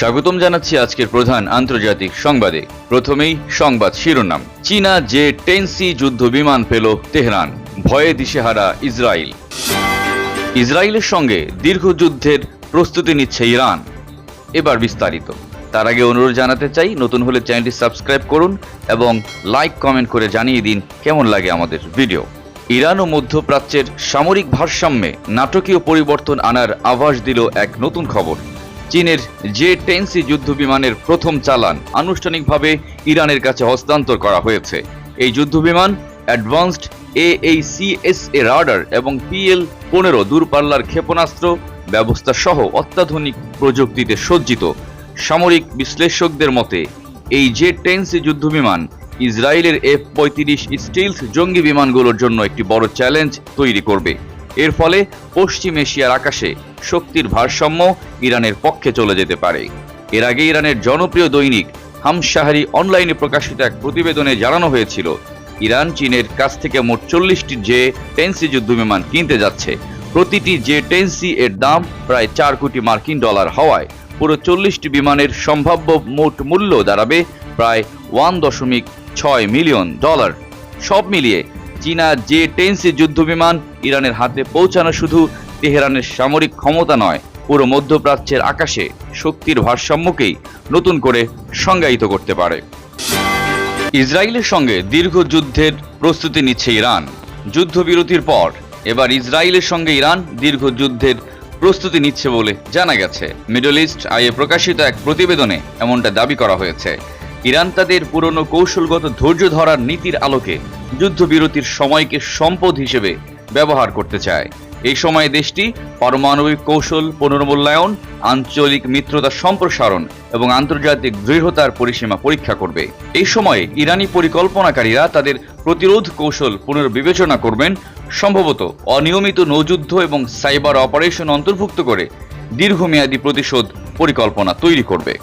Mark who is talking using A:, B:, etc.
A: স্বাগতম জানাচ্ছি আজকের প্রধান আন্তর্জাতিক সংবাদে। প্রথমেই সংবাদ শিরোনাম। চীনা যে টেনসি যুদ্ধ বিমান পেল তেহরান। ভয়ে দিশেহারা ইসরায়েল। ইসরায়েলের সঙ্গে দীর্ঘ যুদ্ধের প্রস্তুতি নিচ্ছে ইরান। এবার বিস্তারিত। তার আগে অনুরোধ জানাতে চাই, নতুন হলে চ্যানেলটি সাবস্ক্রাইব করুন এবং লাইক, কমেন্ট করে জানিয়ে দিন কেমন লাগে আমাদের ভিডিও। ইরান ও মধ্যপ্রাচ্যের সামরিক ভারসাম্যে নাটকীয় পরিবর্তন আনার আভাস দিল এক নতুন খবর। চীনের জে টেনসি যুদ্ধ বিমানের প্রথম চালান আনুষ্ঠানিকভাবে ইরানের কাছে হস্তান্তর করা হয়েছে। এই যুদ্ধ বিমান অ্যাডভান্সড এএইসিএসএ রাডার এবং পিএল পনেরো দূরপাল্লার ক্ষেপণাস্ত্র ব্যবস্থা সহ অত্যাধুনিক প্রযুক্তিতে সজ্জিত। সামরিক বিশ্লেষকদের মতে, এই জে টেন্সি যুদ্ধবিমান ইসরায়েলের এফ পঁয়ত্রিশ স্টিলস জঙ্গি বিমানগুলোর জন্য একটি বড় চ্যালেঞ্জ তৈরি করবে। এর ফলে পশ্চিম এশিয়ার আকাশে শক্তির ভারসাম্য ইরানের পক্ষে চলে যেতে পারে। এর আগে ইরানের জনপ্রিয় দৈনিক হামশাহারি অনলাইনে প্রকাশিত এক প্রতিবেদনে জানানো হয়েছিল, ইরান চীনের কাছ থেকে মোট চল্লিশটি জে টেন্সি যুদ্ধবিমান কিনতে যাচ্ছে। প্রতিটি জে টেন্সি এর দাম প্রায় চার কোটি মার্কিন ডলার হওয়ায় পুরো চল্লিশটি বিমানের সম্ভাব্য মোট মূল্য দাঁড়াবে প্রায় ওয়ান দশমিক ছয় মিলিয়ন ডলার। সব মিলিয়ে চীনা জে টেন্সি যুদ্ধবিমান ইরানের হাতে পৌঁছানো শুধু তেহরানের সামরিক ক্ষমতা নয়, পুরো মধ্যপ্রাচ্যের আকাশে শক্তির ভারসাম্যকেই নতুন করে সংজ্ঞায়িত করতে পারে। ইসরায়েলের সঙ্গে দীর্ঘ যুদ্ধের প্রস্তুতি নিচ্ছে ইরান। যুদ্ধবিরতির পর এবার ইসরায়েলের সঙ্গে ইরান দীর্ঘ যুদ্ধের প্রস্তুতি নিচ্ছে বলে জানা গেছে। মিডল ইস্ট আইয়ে প্রকাশিত এক প্রতিবেদনে এমনটা দাবি করা হয়েছে। ইরান তাদের পুরনো কৌশলগত ধৈর্য ধরার নীতির আলোকে যুদ্ধবিরতির সময়কে সম্পদ হিসেবে ব্যবহার করতে চায়। এই সময়ে দেশটি পারমাণবিক কৌশল পুনর্মূল্যায়ন, আঞ্চলিক মিত্রতা সম্প্রসারণ এবং আন্তর্জাতিক দৃঢ়তার পরিসীমা পরীক্ষা করবে। এই সময়ে ইরানি পরিকল্পনাকারীরা তাদের প্রতিরোধ কৌশল পুনর্বিবেচনা করবেন, সম্ভবত অনিয়মিত নৌযুদ্ধ এবং সাইবার অপারেশন অন্তর্ভুক্ত করে দীর্ঘমেয়াদী প্রতিশোধ পরিকল্পনা তৈরি করবে।